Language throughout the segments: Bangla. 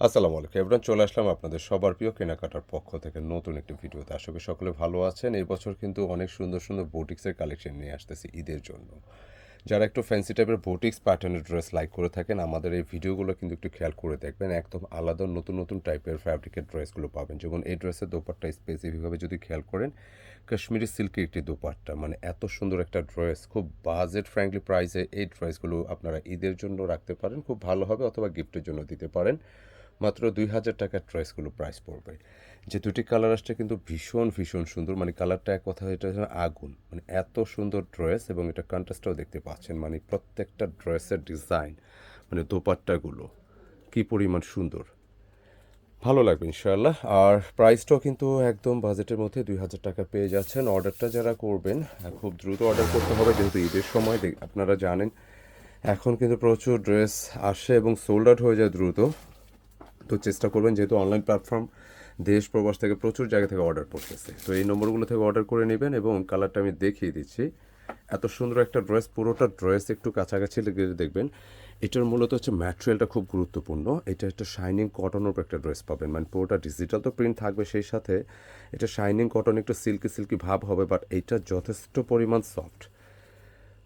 আসসালামু আলাইকুম এবার চলে আসলাম আপনাদের সবার প্রিয় কেনাকাটার পক্ষ থেকে নতুন একটি ভিডিওতে। আশা করি সকলে ভালো আছেন। এই বছর কিন্তু অনেক সুন্দর সুন্দর বোটিক্সের কালেকশন নিয়ে আসতেছি ঈদের জন্য। যারা একটু ফ্যান্সি টাইপের বোটিক্স প্যাটার্নের ড্রেস লাইক করে থাকেন, আমাদের এই ভিডিওগুলো কিন্তু একটু খেয়াল করে দেখবেন। একদম আলাদা নতুন নতুন টাইপের ফ্যাব্রিকের ড্রেসগুলো পাবেন। যেমন এই ড্রেসের দোপাট্টা স্পেসিফিকভাবে যদি খেয়াল করেন, কাশ্মীরি সিল্কের একটি দোপাট্টা। মানে এত সুন্দর একটা ড্রেস খুব বাজেট ফ্র্যাঙ্কলি প্রাইসে এই ড্রেসগুলো আপনারা ঈদের জন্য রাখতে পারেন। খুব ভালো হবে অথবা গিফটের জন্য দিতে পারেন। মাত্র দুই হাজার টাকার ড্রেসগুলো প্রাইস পড়বে। যে দুটি কালার আসছে কিন্তু ভীষণ ভীষণ সুন্দর। মানে কালারটা এক কথা এটা আগুন। মানে এত সুন্দর ড্রেস এবং এটা কন্ট্রাস্টটাও দেখতে পাচ্ছেন। মানে প্রত্যেকটা ড্রেসের ডিজাইন মানে দোপাট্টাগুলো কী পরিমাণ সুন্দর। ভালো লাগবে ইনশাআল্লাহ। আর প্রাইসটাও কিন্তু একদম বাজেটের মধ্যে দুই হাজার টাকা পেয়ে যাচ্ছেন। অর্ডারটা যারা করবেন খুব দ্রুত অর্ডার করতে হবে। যেহেতু ঈদের সময় আপনারা জানেন, এখন কিন্তু প্রচুর ড্রেস আসে এবং সোল্ড আউট হয়ে যায় দ্রুত। তো চেষ্টা করবেন, যেহেতু অনলাইন প্ল্যাটফর্ম দেশ প্রবাস থেকে প্রচুর জায়গা থেকে অর্ডার করতেছে তো এই নম্বরগুলো থেকে অর্ডার করে নেবেন এবং কালারটা আমি দেখিয়ে দিচ্ছি। এত সুন্দর একটা ড্রেস পুরোটা ড্রেস একটু কাছাকাছি লেগে দেখবেন, এটার মূলত হচ্ছে ম্যাটেরিয়ালটা খুব গুরুত্বপূর্ণ। এটা একটা শাইনিং কটনের উপর একটা ড্রেস পাবেন। মানে পুরোটা ডিজিটাল তো প্রিন্ট থাকবে, সেই সাথে এটা শাইনিং কটন একটু সিল্কি সিল্কি ভাব হবে বাট এইটা যথেষ্ট পরিমাণ সফট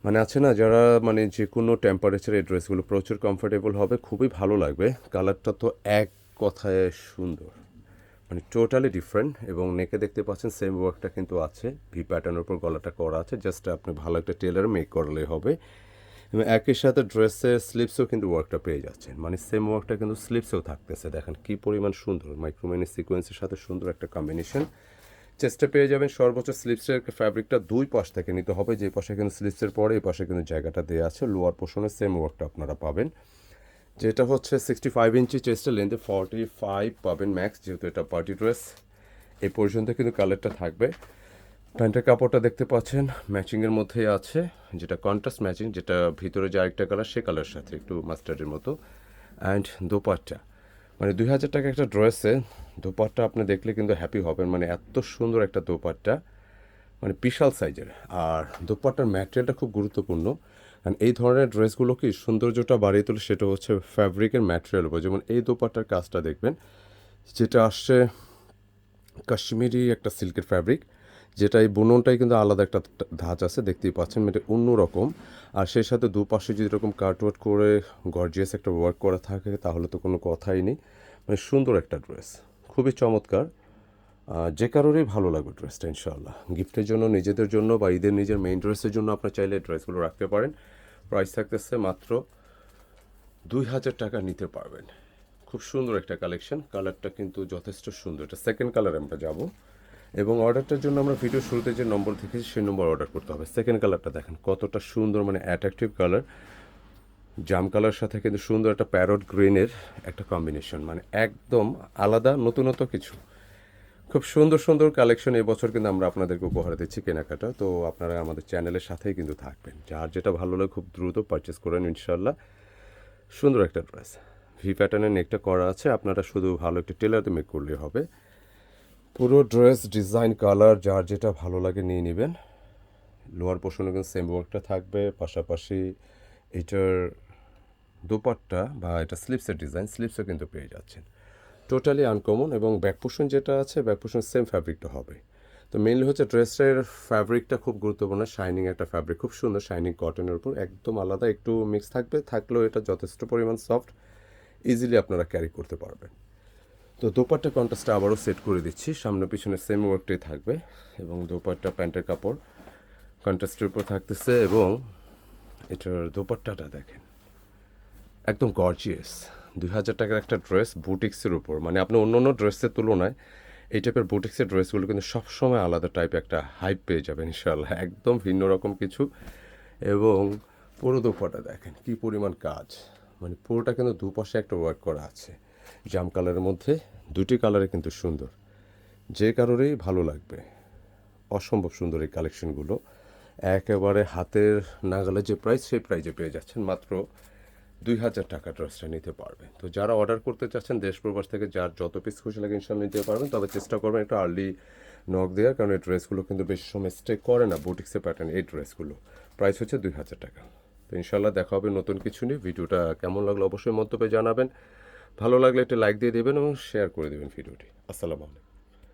মানে আছে না, যারা মানে যে কোনো টেম্পারেচারে এই ড্রেসগুলো প্রচুর কমফোর্টেবল হবে, খুবই ভালো লাগবে। কালারটা তো এক কথায় সুন্দর। মানে টোটালি ডিফারেন্ট এবং নেকে দেখতে পাচ্ছেন সেম ওয়ার্কটা কিন্তু আছে। ভি প্যাটার্নের উপর গলাটা করা আছে জাস্ট আপনি ভালো একটা টেলার মেক করলে হবে। এবং একই সাথে ড্রেসের স্লিপসও কিন্তু ওয়ার্কটা পেয়ে যাচ্ছেন। মানে সেম ওয়ার্কটা কিন্তু স্লিপসেও থাকতেছে। দেখেন কী পরিমাণ সুন্দর মাইক্রোমেনি সিকোয়েন্সের সাথে সুন্দর একটা কম্বিনেশন চেষ্টা পেয়ে যাবেন সর্বোচ্চ স্লিপসের ফ্যাব্রিকটা দুই পাশ থেকে নিতে হবে। যে পাশে কিন্তু স্লিপসের পরে, এই পাশে কিন্তু জায়গাটা দেওয়া আছে। লোয়ার পোর্শনে সেম ওয়ার্কটা আপনারা পাবেন। যেটা হচ্ছে সিক্সটি ফাইভ ইঞ্চি চেস্টের লেন্থে ফর্টি ফাইভ পাবেন ম্যাক্স যেহেতু এটা পার্টি ড্রেস এই পর্যন্ত কিন্তু কালারটা থাকবে। প্যান্টের কাপড়টা দেখতে পাচ্ছেন ম্যাচিংয়ের মধ্যেই আছে। যেটা কন্ট্রাস্ট ম্যাচিং যেটা ভিতরে যে আরেকটা কালার সে কালার সাথে একটু মাস্টার্ডের মতো। অ্যান্ড দোপাট্টা। মানে দুই হাজার টাকা একটা ড্রেসে দোপাট্টা আপনি দেখলে কিন্তু হ্যাপি হবেন। মানে এত সুন্দর একটা দোপাট্টা মানে বিশাল সাইজের আর দোপাট্টার ম্যাটেরিয়ালটা খুব গুরুত্বপূর্ণ। কারণ এই ধরনের ড্রেসগুলো কি সৌন্দর্যটা বাড়িয়ে তোলে সেটা হচ্ছে ফ্যাব্রিকের ম্যাটেরিয়াল উপর। যেমন এই দোপাট্টার কাজটা দেখবেন, যেটা আসছে কাশ্মীরি একটা সিল্কের ফ্যাব্রিক যেটা এই বুননটাই কিন্তু আলাদা একটা ধাঁচ আছে, দেখতেই পাচ্ছেন মানে অন্যরকম। আর সেই সাথে দুপাশে যদি এরকম কাটওয়ার্ট করে গর্জিয়াস একটা ওয়ার্ক করা থাকে, তাহলে তো কোনো কথাই নেই। মানে সুন্দর একটা ড্রেস খুবই চমৎকার। যে কারোরই ভালো লাগবে ড্রেসটা ইনশাআল্লাহ। গিফটের জন্য, নিজেদের জন্য বা ঈদের নিজের মেইন ড্রেসের জন্য আপনার চাইলে ড্রেসগুলো রাখতে পারেন। প্রাইস থাকতেছে মাত্র দুই হাজার টাকা নিতে পারবেন। খুব সুন্দর একটা কালেকশন কালারটা কিন্তু যথেষ্ট সুন্দর। এটা সেকেন্ড কালার আমরা যাব। এবং অর্ডারটার জন্য আমরা ভিডিও শুরুতে যে নম্বর দেখেছি, সেই নম্বর অর্ডার করতে হবে। সেকেন্ড কালারটা দেখেন, কতটা সুন্দর মানে অ্যাট্রাকটিভ কালার জাম কালার সাথে কিন্তু সুন্দর একটা প্যারট গ্রিনের একটা কম্বিনেশন মানে একদম আলাদা, নতুনত্ব কিছু। খুব সুন্দর সুন্দর কালেকশন এবছর কিন্তু আমরা আপনাদেরকে উপহার দিচ্ছি কেনাকাটা। তো আপনারা আমাদের চ্যানেলের সাথেই কিন্তু থাকবেন। যার যেটা ভালো লাগে খুব দ্রুত পারচেস করেন ইনশাল্লাহ সুন্দর একটা ড্রেস ভি প্যাটার্নের নেকটা করা আছে, আপনারা শুধু ভালো একটা টেলারতে মেক করলেই হবে। পুরো ড্রেস ডিজাইন কালার যার যেটা ভালো লাগে নিয়ে নেবেন। লোয়ার পোর্শনে কিন্তু সেম ওয়ার্কটা থাকবে, পাশাপাশি এটার দোপাট্টা বা এটা স্লিপসের ডিজাইন স্লিপসও কিন্তু পেয়ে যাচ্ছেন। টোটালি আনকমন এবং ব্যাক পোর্শন যেটা আছে ব্যাক পোর্শন সেম ফ্যাব্রিকটা হবে। তো মেনলি হচ্ছে ড্রেসের ফ্যাব্রিকটা খুব গুরুত্বপূর্ণ শাইনিং একটা ফ্যাব্রিক খুব সুন্দর শাইনিং কটনের উপর, একদম আলাদা, একটু মিক্স থাকবে, থাকলেও এটা যথেষ্ট পরিমাণ সফট ইজিলি আপনারা ক্যারি করতে পারবেন। তো দোপাট্টা কন্ট্রাস্টটা আবারও সেট করে দিচ্ছি। সামনে পিছনে সেম ওয়ার্কটাই থাকবে এবং দোপাট্টা, প্যান্টের কাপড় কন্ট্রাস্টের উপর থাকতেছে এবং এটার দোপাট্টাটা দেখেন, একদম গর্জিয়াস দুই হাজার টাকার একটা ড্রেস বুটিক্সের উপর মানে আপনি অন্য অন্য ড্রেসের তুলনায় এই টাইপের বুটিক্সের ড্রেসগুলো কিন্তু সবসময় আলাদা টাইপ একটা হাইপ পেয়ে যাবেন ইনশাল্লাহ একদম ভিন্ন রকম কিছু। এবং পুরো দুপাটা দেখেন, কি পরিমাণ কাজ মানে পুরোটা কিন্তু দুপাশে একটা ওয়ার্ক করা আছে, জাম কালারের মধ্যে দুটি কালারে কিন্তু সুন্দর। যে কারোরই ভালো লাগবে। অসম্ভব সুন্দর এই কালেকশনগুলো। একেবারে হাতের নাগালে যে প্রাইস সেই প্রাইজে পেয়ে যাচ্ছেন মাত্র দুই হাজার টাকা ড্রেসটা নিতে পারবেন। তো যারা অর্ডার করতে চাচ্ছেন, দেশ প্রবাস থেকে যার যত পিস খুশি লাগে ইনশাল্লাহ নিতে পারবেন। তবে চেষ্টা করবেন একটু আর্লি নক দেওয়ার, কারণ এই ড্রেসগুলো কিন্তু বেশি সময় স্টে করে না। বুটিক্সের প্যাটার্ন এই ড্রেসগুলো প্রাইস হচ্ছে দুই হাজার টাকা। তো ইনশাল্লাহ দেখা হবে নতুন কিছু নিয়ে। ভিডিওটা কেমন লাগল অবশ্যই মন্তব্যে জানাবেন। ভালো লাগলে একটা লাইক দিয়ে দেবেন এবং শেয়ার করে দেবেন ভিডিওটি আসসালামু আলাইকুম।